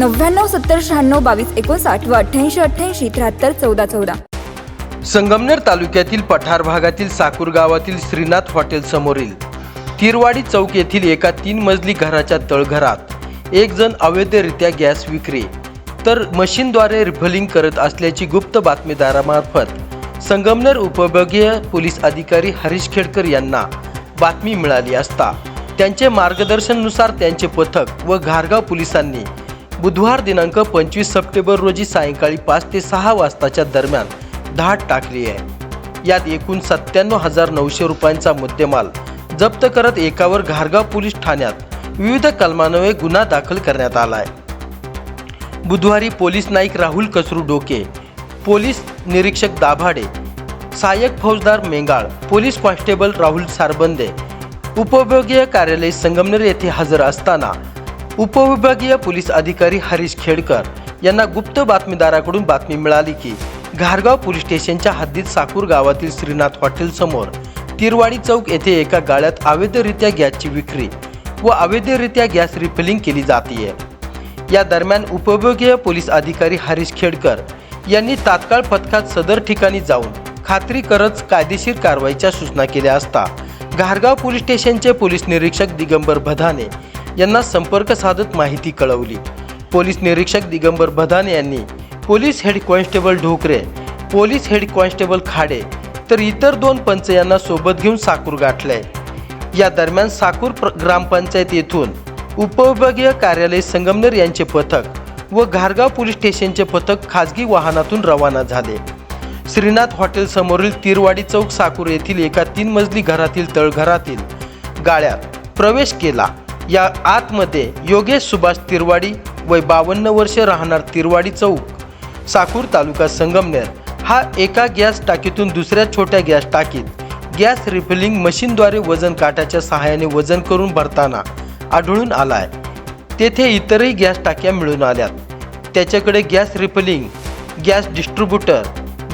नव्याण्णव सत्तर शहाण्णव बावीस एकोणसाठ व अठ्ठ्याऐंशी अठ्ठ्याऐंशी त्र्याहत्तर चौदा चौदा. संगमनेर तालुक्यातील पठार भागातील साकूर गावातील श्रीनाथ हॉटेल समोरील तिरवाडी चौक येथील एका तीन मजली घराच्या तळघरात एक जण अवैधरित्या गॅस विक्री तर मशीनद्वारे रिफलिंग करत असल्याची गुप्त बातमीदारामार्फत संगमनेर उपविभागीय पोलीस अधिकारी हरीश खेडकर यांना बातमी मिळाली असता त्यांचे मार्गदर्शननुसार त्यांचे पथक व घारगाव पोलिसांनी बुधवार दिनांक पंचवीस सप्टेंबर रोजी सायंकाळी पाच ते सहा वाजताच्या दरम्यान धाड टाकली आहे. यात एकूण सत्त्याण्णव हजार नऊशे रुपयांचा मुद्देमाल जप्त करत एकावर घारगाव पोलीस ठाण्यात विविध कलमान्वये गुन्हा दाखल करण्यात आला आहे बुधवारी पोलीस नाईक राहुल कसरू डोके पोलीस निरीक्षक दाभाडे सहाय्यक फौजदार मेंगाळ पोलीस कॉन्स्टेबल राहुल सारबंदे उपविभागीय कार्यालय संगमनेर येथे हजर असताना उपविभागीय पोलीस अधिकारी हरीश खेडकर यांना गुप्त बातमीदाराकडून बातमी मिळाली की घारगाव पोलीस स्टेशनच्या हद्दीत साकूर गावातील श्रीनाथ हॉटेल समोर तिरवाडी चौक येथे एका गाळ्यात अवैधरित्या गॅसची विक्री व अवैधरित्या गॅस रिफिलिंग केली जाते या दरम्यान उपविभागीय पोलीस अधिकारी हरीश खेडकर यांनी तात्काळ पथकात सदर ठिकाणी जाऊन खात्री करत कायदेशीर कारवाईच्या सूचना केल्या असता घारगाव पोलीस स्टेशनचे पोलीस निरीक्षक दिगंबर भदाने यांना संपर्क साधत माहिती कळवली. पोलीस निरीक्षक दिगंबर भदान यांनी police head constable Dhokare police head constable Khade तर इतर दोन पंच यांना सोबत घेऊन साकूर गाठले या दरम्यान साकूर प्र- ग्रामपंचायत येथून उपविभागीय कार्यालय संगमनेर यांचे पथक व घारगाव पोलीस स्टेशनचे पथक खाजगी वाहनातून रवाना झाले. श्रीनाथ हॉटेल समोरील तिरवाडी चौक साकूर येथील एका तीन मजली घरातील तळघरातील गाळ्यात प्रवेश केला. या आतमध्ये योगेश सुभाष तिरवाडी वय बावन्न वर्ष राहणार तिरवाडी चौक. साकूर तालुका संगमनेर. हा एका गॅस टाकीतून दुसऱ्या छोट्या गॅस टाकीत गॅस रिफिलिंग मशीनद्वारे वजन काट्याच्या सहाय्याने वजन करून भरताना आढळून आलाय. तेथे इतरही गॅस टाक्या मिळून आल्यात. त्याच्याकडे gas refilling gas distributor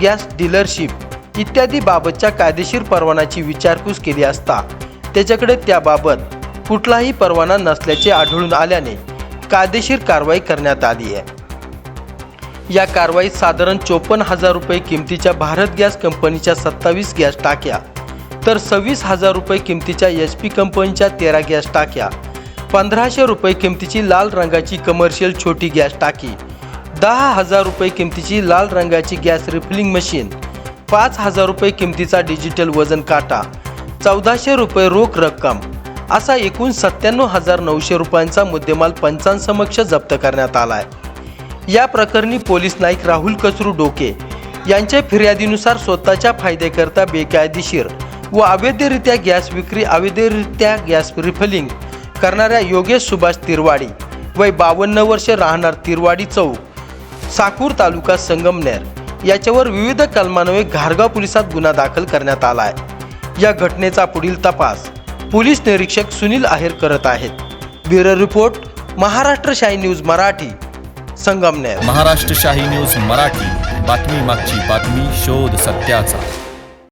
gas dealership इत्यादी बाबतच्या कायदेशीर परवानाची विचारपूस केली असता त्याच्याकडे त्याबाबत कुठलाही परवाना नसल्याचे आढळून आल्याने कायदेशीर कारवाई करण्यात आली आहे. या कारवाईत साधारण चोपन्न हजार रुपये किमतीच्या भारत गॅस कंपनीच्या सत्तावीस गॅस टाक्या तर सव्वीस हजार रुपये किमतीच्या एच पी कंपनीच्या तेरा गॅस टाक्या पंधराशे रुपये किमतीची लाल रंगाची कमर्शियल छोटी गॅस टाकी दहा हजार रुपये किमतीची लाल रंगाची गॅस रिफिलिंग मशीन पाच हजार रुपये किमतीचा डिजिटल वजन काटा चौदाशे रुपये रोख रक्कम असा एकूण सत्त्याण्णव हजार नऊशे रुपयांचा मुद्देमाल पंचांसमक्ष जप्त करण्यात आला आहे या प्रकरणी पोलीस नाईक राहुल कचरू डोके यांच्या फिर्यादीनुसार स्वतःच्या फायद्याकरता बेकायदेशीर व अवैधरित्या गॅस विक्री अवैधरित्या गॅस रिफलिंग करणाऱ्या योगेश सुभाष तिरवाडी वय बावन्न वर्ष राहणार तिरवाडी चौक साकूर तालुका संगमनेर याच्यावर विविध कलमान्वये घारगाव पोलिसात गुन्हा दाखल करण्यात आला आहे या घटनेचा पुढील तपास पोलीस निरीक्षक सुनील आहेर करत आहेत. ब्युरो रिपोर्ट महाराष्ट्र शाही न्यूज मराठी संगमनेर. महाराष्ट्र शाही न्यूज मराठी. बातमी मागची बातमी शोध सत्याचा.